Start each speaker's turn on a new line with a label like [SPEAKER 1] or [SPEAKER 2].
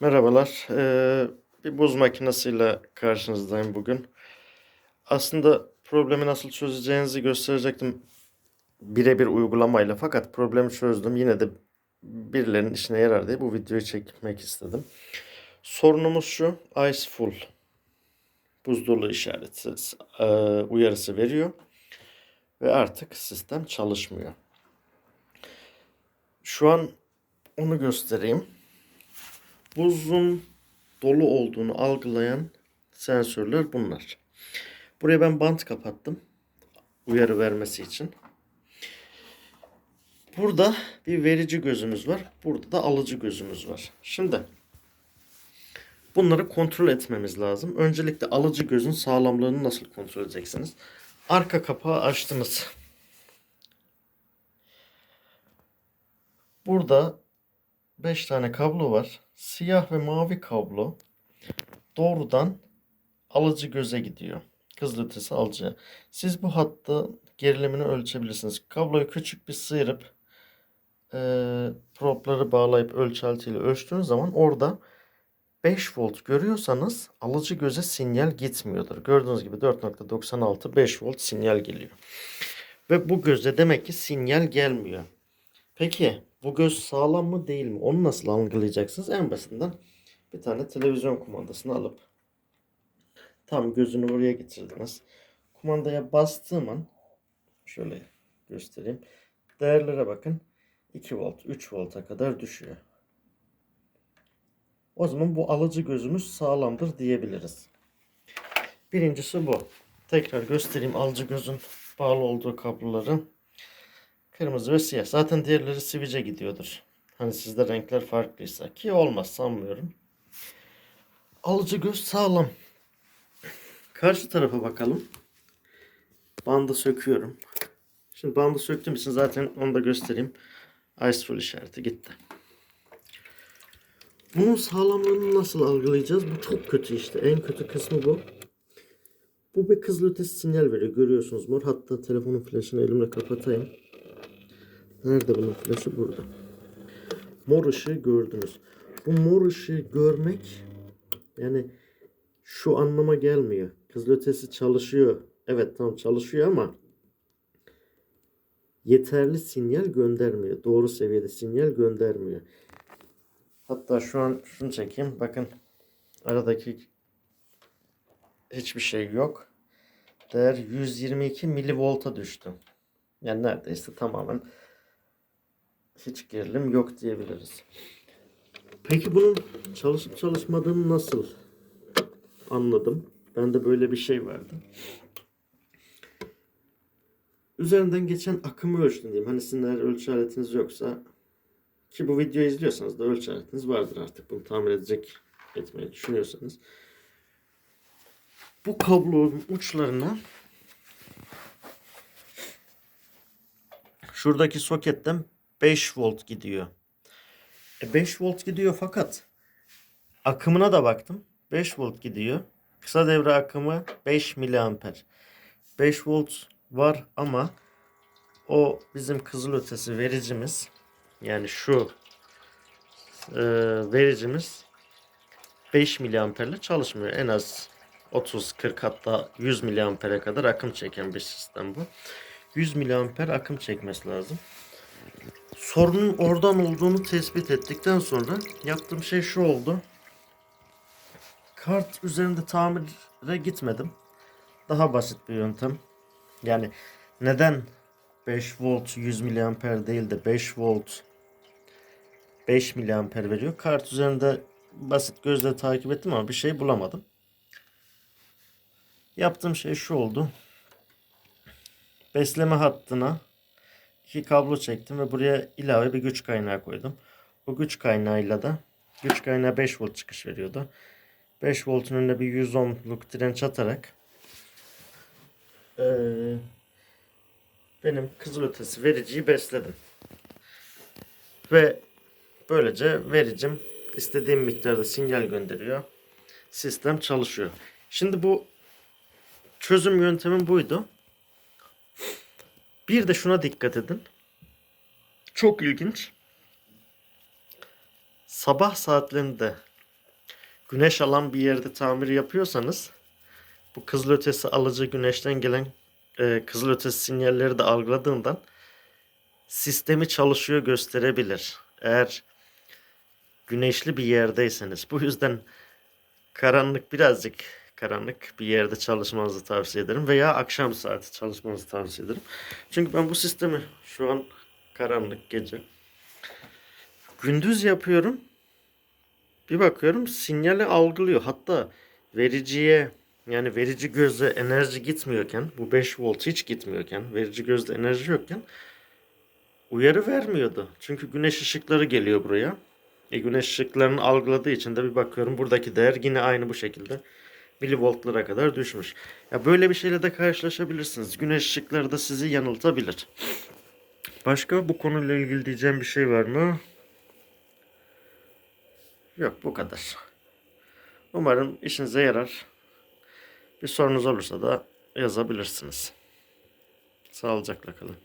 [SPEAKER 1] Merhabalar. Ee, bir buz makinesiyle karşınızdayım bugün. Aslında problemi nasıl çözeceğinizi gösterecektim birebir uygulamayla. Fakat problemi çözdüm. Yine de birilerinin işine yarar diye bu videoyu çekmek istedim. Sorunumuz şu. Ice full. Buz dolu işareti e, uyarısı veriyor. Ve artık sistem çalışmıyor. Şu an onu göstereyim buzun dolu olduğunu algılayan sensörler bunlar. Buraya ben bant kapattım. Uyarı vermesi için. Burada bir verici gözümüz var. Burada da alıcı gözümüz var. Şimdi bunları kontrol etmemiz lazım. Öncelikle alıcı gözün sağlamlığını nasıl kontrol edeceksiniz? Arka kapağı açtınız. Burada 5 tane kablo var. Siyah ve mavi kablo doğrudan alıcı göze gidiyor. Kızılötesi alıcıya. Siz bu hattı gerilimini ölçebilirsiniz. Kabloyu küçük bir sıyırıp e, propları bağlayıp ölçaltiyle ölçtüğünüz zaman orada 5 volt görüyorsanız alıcı göze sinyal gitmiyordur. Gördüğünüz gibi 4.96 5 volt sinyal geliyor. Ve bu göze demek ki sinyal gelmiyor. Peki bu göz sağlam mı değil mi? Onu nasıl algılayacaksınız? En basitinden bir tane televizyon kumandasını alıp tam gözünü buraya getirdiniz. Kumandaya bastığım an şöyle göstereyim. Değerlere bakın. 2 volt, 3 volta kadar düşüyor. O zaman bu alıcı gözümüz sağlamdır diyebiliriz. Birincisi bu. Tekrar göstereyim alıcı gözün bağlı olduğu kabloları. Kırmızı ve siyah. Zaten diğerleri sivice gidiyordur. Hani sizde renkler farklıysa. Ki olmaz sanmıyorum. Alıcı göz sağlam. Karşı tarafa bakalım. Bandı söküyorum. Şimdi bandı söktüğüm için zaten onu da göstereyim. Ice full işareti gitti. Bunun sağlamlığını nasıl algılayacağız? Bu çok kötü işte. En kötü kısmı bu. Bu bir kızılötesi sinyal veriyor. Görüyorsunuz mor. Hatta telefonun flaşını elimle kapatayım. Nerede bunun flaşı? Burada. Mor ışığı gördünüz. Bu mor ışığı görmek yani şu anlama gelmiyor. Kızılötesi çalışıyor. Evet tam çalışıyor ama yeterli sinyal göndermiyor. Doğru seviyede sinyal göndermiyor. Hatta şu an şunu çekeyim. Bakın aradaki hiçbir şey yok. Değer 122 milivolta düştü. Yani neredeyse tamamen hiç gerilim yok diyebiliriz. Peki bunun çalışıp çalışmadığını nasıl anladım? Bende böyle bir şey vardı. Üzerinden geçen akımı ölçtüm diyeyim. Hani sizin eğer ölçü aletiniz yoksa ki bu videoyu izliyorsanız da ölçü aletiniz vardır artık. Bunu tamir edecek etmeyi düşünüyorsanız. Bu kablonun uçlarına şuradaki soketten 5 volt gidiyor. E 5 volt gidiyor fakat akımına da baktım. 5 volt gidiyor. Kısa devre akımı 5 miliamper. 5 volt var ama o bizim kızılötesi vericimiz yani şu e, vericimiz 5 miliamperle çalışmıyor. En az 30, 40 hatta 100 miliampere kadar akım çeken bir sistem bu. 100 miliamper akım çekmesi lazım. Sorunun oradan olduğunu tespit ettikten sonra yaptığım şey şu oldu. Kart üzerinde tamire gitmedim. Daha basit bir yöntem. Yani neden 5 volt 100 miliamper değil de 5 volt 5 miliamper veriyor? Kart üzerinde basit gözle takip ettim ama bir şey bulamadım. Yaptığım şey şu oldu. Besleme hattına iki kablo çektim ve buraya ilave bir güç kaynağı koydum. Bu güç kaynağıyla da güç kaynağı 5 volt çıkış veriyordu. 5 voltun önüne bir 100 ohmluk direnç atarak eee, benim kızılötesi vericiyi besledim. Ve böylece vericim istediğim miktarda sinyal gönderiyor. Sistem çalışıyor. Şimdi bu çözüm yöntemim buydu. Bir de şuna dikkat edin. Çok ilginç. Sabah saatlerinde güneş alan bir yerde tamir yapıyorsanız bu kızılötesi alıcı güneşten gelen e, kızılötesi sinyalleri de algıladığından sistemi çalışıyor gösterebilir. Eğer güneşli bir yerdeyseniz. Bu yüzden karanlık birazcık karanlık bir yerde çalışmanızı tavsiye ederim veya akşam saati çalışmanızı tavsiye ederim. Çünkü ben bu sistemi şu an karanlık gece gündüz yapıyorum. Bir bakıyorum sinyali algılıyor. Hatta vericiye yani verici gözle enerji gitmiyorken bu 5 volt hiç gitmiyorken verici gözle enerji yokken uyarı vermiyordu. Çünkü güneş ışıkları geliyor buraya. E, güneş ışıklarını algıladığı için de bir bakıyorum buradaki değer yine aynı bu şekilde milivoltlara kadar düşmüş. Ya böyle bir şeyle de karşılaşabilirsiniz. Güneş ışıkları da sizi yanıltabilir. Başka bu konuyla ilgili diyeceğim bir şey var mı? Yok bu kadar. Umarım işinize yarar. Bir sorunuz olursa da yazabilirsiniz. Sağlıcakla kalın.